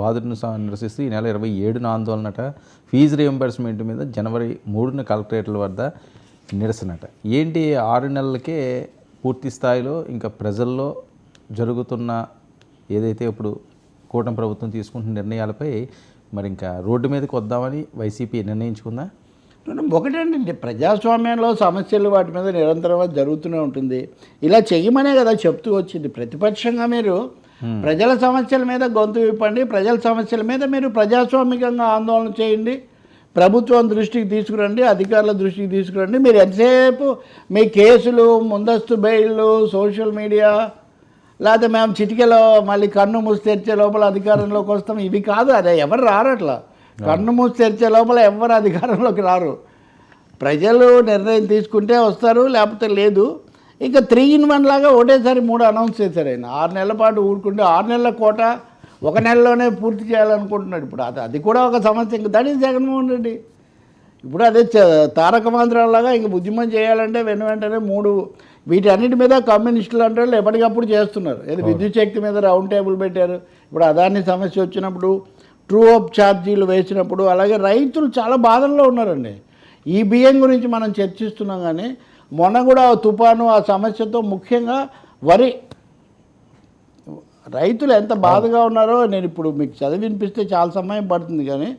బాధను నిరసిస్తూ ఈ నెల ఇరవై ఏడున ఆందోళనట. ఫీజు రియంబర్స్మెంట్ మీద జనవరి మూడున కలెక్టరేట్ల వద్ద నిరసనట. ఏంటి ఆరు నెలలకే పూర్తి స్థాయిలో ఇంకా ప్రజల్లో జరుగుతున్న ఏదైతే ఇప్పుడు కూటమి ప్రభుత్వం తీసుకుంటున్న నిర్ణయాలపై మరి ఇంకా రోడ్డు మీదకి వద్దామని వైసీపీ నిర్ణయించుకుందా? మేడం, ఒకటేంటండి ప్రజాస్వామ్యంలో సమస్యలు వాటి మీద నిరంతరం జరుగుతూనే ఉంటుంది. ఇలా చెయ్యమనే కదా చెప్తూ వచ్చింది. ప్రతిపక్షంగా మీరు ప్రజల సమస్యల మీద గొంతు విప్పండి. ప్రజల సమస్యల మీద మీరు ప్రజాస్వామికంగా ఆందోళన చేయండి. ప్రభుత్వం దృష్టికి తీసుకురండి అధికారుల దృష్టికి తీసుకురండి. మీరు ఎంతసేపు మీ కేసులు ముందస్తు బెయిళ్ళు సోషల్ మీడియా లేకపోతే మేము చిటికెలో మళ్ళీ కన్ను మూసి తెరిచే లోపల అధికారంలోకి వస్తాం. ఇవి కాదు అదే ఎవరు రారు అట్లా? కన్ను మూసి తెరిచే లోపల ఎవరు అధికారంలోకి రారు? ప్రజలు నిర్ణయం తీసుకుంటే వస్తారు లేకపోతే లేదు. ఇంకా త్రీ ఇన్ వన్ లాగా ఒకటేసారి మూడు అనౌన్స్ చేశారు ఆయన. ఆరు నెలల పాటు ఊరుకుంటే ఆరు నెలల కోట ఒక నెలలోనే పూర్తి చేయాలనుకుంటున్నాడు. ఇప్పుడు అది అది కూడా ఒక సమస్య. ఇంకా దట్ ఈస్ జగన్మోహన్ రెడ్డి. ఇప్పుడు అదే తారక మంత్రాలలాగా ఇంక ఉద్యమం చేయాలంటే వెను వెంటనే మూడు వీటన్నిటి మీద కమ్యూనిస్టులు అంటే వాళ్ళు ఎప్పటికప్పుడు చేస్తున్నారు. ఏది విద్యుత్ శక్తి మీద రౌండ్ టేబుల్ పెట్టారు. ఇప్పుడు అదాని సమస్య వచ్చినప్పుడు ట్రూ అప్ ఛార్జీలు వేసినప్పుడు అలాగే రైతులు చాలా బాధల్లో ఉన్నారండి. ఈ బియ్యం గురించి మనం చర్చిస్తున్నాం కానీ మొన్న కూడా ఆ తుఫాను ఆ సమస్యతో ముఖ్యంగా వరి. రైతులు ఎంత బాధగా ఉన్నారో నేను ఇప్పుడు మీకు చదివి వినిపిస్తే చాలా సమయం పడుతుంది కానీ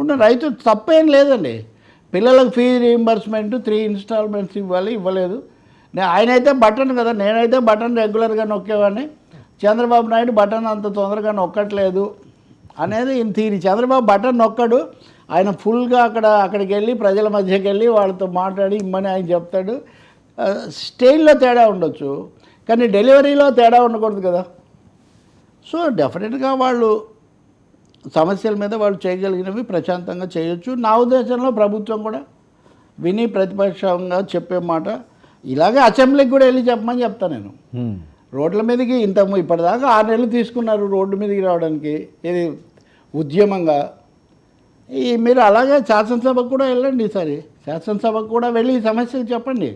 ఉన్న రైతు తప్పేం లేదండి. పిల్లలకు ఫీ రీయింబర్స్మెంట్ త్రీ ఇన్స్టాల్మెంట్స్ ఇవ్వాలి ఇవ్వలేదు. నేను ఆయనైతే బటన్ కదా నేనైతే బటన్ రెగ్యులర్గా నొక్కేవాడిని. చంద్రబాబు నాయుడు బటన్ అంత తొందరగా నొక్కట్లేదు. అనేది ఈయన తీరి చంద్రబాబు బటన్ నొక్కడు. ఆయన ఫుల్గా అక్కడ అక్కడికి వెళ్ళి ప్రజల మధ్యకి వెళ్ళి వాళ్ళతో మాట్లాడి ఇమ్మని ఆయన చెప్తాడు. స్టైల్లో తేడా ఉండొచ్చు కానీ డెలివరీలో తేడా ఉండకూడదు కదా. సో డెఫినెట్గా వాళ్ళు సమస్యల మీద వాళ్ళు చేయగలిగినవి ప్రశాంతంగా చేయొచ్చు. నా ఉద్దేశంలో ప్రభుత్వం కూడా విని ప్రతిపక్షంగా చెప్పే మాట. ఇలాగే అసెంబ్లీకి కూడా వెళ్ళి చెప్పమని చెప్తాను నేను. రోడ్ల మీదకి ఇంత ఇప్పటిదాకా ఆరు నెలలు తీసుకున్నారు రోడ్డు మీదకి రావడానికి. ఇది ఉద్యమంగా ఈ మీరు అలాగే శాసనసభకు కూడా వెళ్ళండి ఈసారి శాసనసభకు కూడా వెళ్ళి ఈ సమస్యలు చెప్పండి.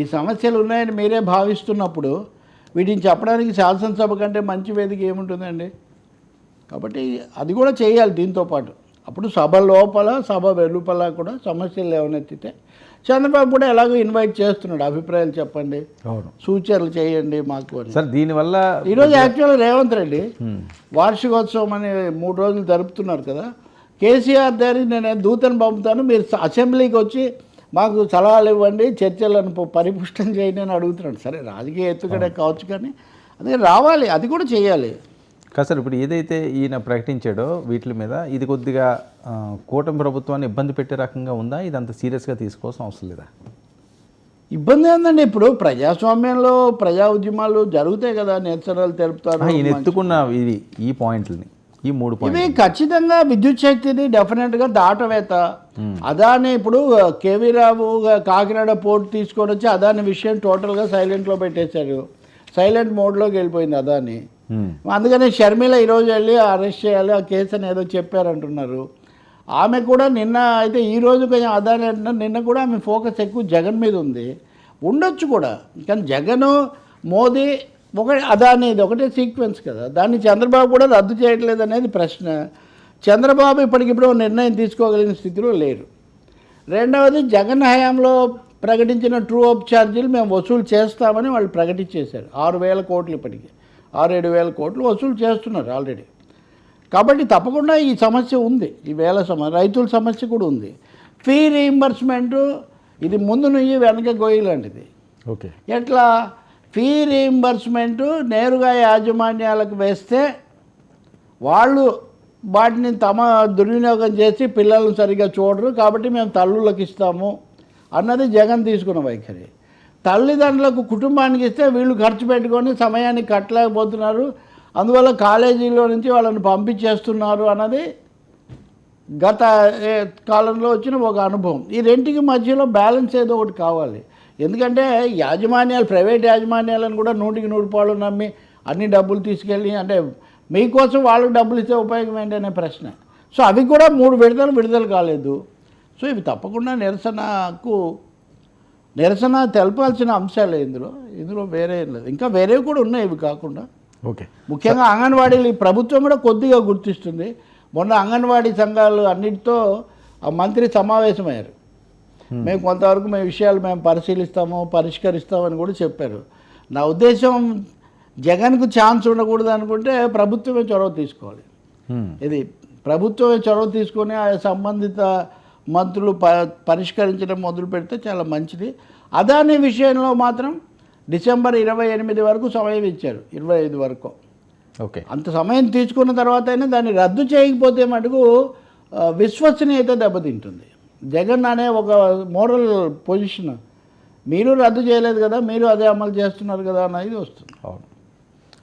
ఈ సమస్యలు ఉన్నాయని మీరే భావిస్తున్నప్పుడు వీటిని చెప్పడానికి శాసనసభ కంటే మంచి వేదిక ఏముంటుందండి? కాబట్టి అది కూడా చేయాలి దీంతో పాటు. అప్పుడు సభ లోపల సభ వెలుపల కూడా సమస్యలు లేవనెత్తితే చంద్రబాబు కూడా ఎలాగో ఇన్వైట్ చేస్తున్నాడు. అభిప్రాయాలు చెప్పండి. సూచనలు చేయండి మాకు సార్ దీనివల్ల ఈరోజు యాక్చువల్గా రేవంత్ రెడ్డి. వార్షికోత్సవం అని మూడు రోజులు జరుపుతున్నారు కదా. కేసీఆర్ దారి నేను దూతను పంపుతాను. మీరు అసెంబ్లీకి వచ్చి మాకు సలహాలు ఇవ్వండి చర్చలను పరిపుష్టం చేయండి అని అడుగుతున్నాడు. సరే రాజకీయ ఎత్తుగడే కావచ్చు కానీ అదే రావాలి అది కూడా చేయాలి. కాదు ఇప్పుడు ఏదైతే ఈయన ప్రకటించాడో వీటి మీద ఇది కొద్దిగా కూటమి ప్రభుత్వాన్ని ఇబ్బంది పెట్టే రకంగా ఉందా? ఇది అంత సీరియస్గా తీసుకోవాల్సిన అవసరం లేదా? ఇబ్బంది ఏందండి? ఇప్పుడు ప్రజాస్వామ్యంలో ప్రజా ఉద్యమాలు జరుగుతాయి కదా నిరసనలు తెలుపుతారు ఈయన ఎత్తుకున్న ఇది ఈ పాయింట్లని. ఈ మూడు పాయింట్లు. ఖచ్చితంగా విద్యుత్ శక్తిని డెఫినెట్గా దాటవేత. అదాని ఇప్పుడు కేవీ రావు కాకినాడ పోర్ట్ తీసుకొని వచ్చి అదాని విషయం టోటల్గా సైలెంట్లో పెట్టేశారు. సైలెంట్ మోడ్లోకి వెళ్ళిపోయింది అదాని. అందుకని షర్మిల ఈరోజు వెళ్ళి అరెస్ట్ చేయాలి ఆ కేసు అని ఏదో చెప్పారంటున్నారు. ఆమె కూడా నిన్న అయితే ఈ రోజు కొంచెం అదాని అంటున్నారు. నిన్న కూడా ఆమె ఫోకస్ ఎక్కువ జగన్ మీద ఉంది. ఉండొచ్చు కూడా. కానీ జగన్ మోదీ ఒక అదాని ఇది ఒకటే సీక్వెన్స్ కదా. దాన్ని చంద్రబాబు కూడా రద్దు చేయట్లేదు అనేది ప్రశ్న. చంద్రబాబు ఇప్పటికిప్పుడు నిర్ణయం తీసుకోగలిగిన స్థితిలో లేరు. రెండవది జగన్ హయాంలో ప్రకటించిన ట్రూ అప్ ఛార్జీలు మేము వసూలు చేస్తామని వాళ్ళు ప్రకటించేశారు. ఆరు వేల కోట్లు ఇప్పటికి. ఆరు ఏడు వేల కోట్లు వసూలు చేస్తున్నారు ఆల్రెడీ. కాబట్టి తప్పకుండా ఈ సమస్య ఉంది. ఈ వేల సమ రైతుల సమస్య కూడా ఉంది. ఫీ రీయింబర్స్మెంటు ఇది ముందు నుయ్యి వెనక గొయ్యి లాంటిది. ఓకే. ఎట్లా? ఫీ రీయింబర్స్మెంటు నేరుగా యాజమాన్యాలకు వేస్తే వాళ్ళు వాటిని తమ దుర్వినియోగం చేసి పిల్లలను సరిగ్గా చూడరు. కాబట్టి మేము తల్లులకు ఇస్తాము అన్నది జగన్ తీసుకున్న వైఖరి. తల్లిదండ్రులకు కుటుంబానికి ఇస్తే వీళ్ళు ఖర్చు పెట్టుకొని సమయానికి కట్టలేకపోతున్నారు. అందువల్ల కాలేజీలో నుంచి వాళ్ళని పంపించేస్తున్నారు అన్నది గత కాలంలో వచ్చిన ఒక అనుభవం. ఈ రెంటికి మధ్యలో బ్యాలెన్స్ ఏదో ఒకటి కావాలి. ఎందుకంటే యాజమాన్యాలు ప్రైవేట్ యాజమాన్యాలను కూడా నూటికి నూరు పాలు నమ్మి అన్ని డబ్బులు తీసుకెళ్ళి అంటే మీకోసం వాళ్ళకి డబ్బులు ఇచ్చే ఉపయోగం ఏంటనే ప్రశ్న. సో అవి కూడా మూడు విడుదల విడుదల కాలేదు. సో ఇవి తప్పకుండా నిరసనకు నిరసన తెలపాల్సిన అంశాలే ఇందులో. ఇందులో వేరే ఏం లేదు. ఇంకా వేరేవి కూడా ఉన్నాయి ఇవి కాకుండా. ఓకే. ముఖ్యంగా అంగన్వాడీలు ఈ ప్రభుత్వం కూడా కొద్దిగా గుర్తిస్తుంది. మొన్న అంగన్వాడీ సంఘాలు అన్నిటితో మంత్రి సమావేశమయ్యారు. మేము కొంతవరకు మేము విషయాలు మేము పరిశీలిస్తాము పరిష్కరిస్తామని కూడా చెప్పారు. నా ఉద్దేశం జగన్కు ఛాన్స్ ఉండకూడదు అనుకుంటే ప్రభుత్వమే చొరవ తీసుకోవాలి. హ్మ్. ఇది ప్రభుత్వమే చొరవ తీసుకొని ఆ సంబంధిత మంత్రులు ప పరిష్కరించడం మొదలు పెడితే చాలా మంచిది. అదాని విషయంలో మాత్రం డిసెంబర్ ఇరవై ఎనిమిది వరకు సమయం ఇచ్చారు ఇరవై ఐదు వరకు. ఓకే. అంత సమయం తీసుకున్న తర్వాత అయినా దాన్ని రద్దు చేయకపోతే మటుకు విశ్వసనీయత దెబ్బతింటుంది. జగన్ అనే ఒక మోరల్ పొజిషన్. మీరు రద్దు చేయలేదు కదా మీరు అదే అమలు చేస్తున్నారు కదా అనేది వస్తుంది. అవును.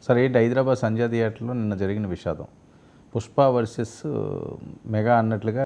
సరే ఏంటి? హైదరాబాద్ సంజయ్ థియేటర్లో నిన్న జరిగిన విషాదం. పుష్ప వర్సెస్ మెగా అన్నట్లుగా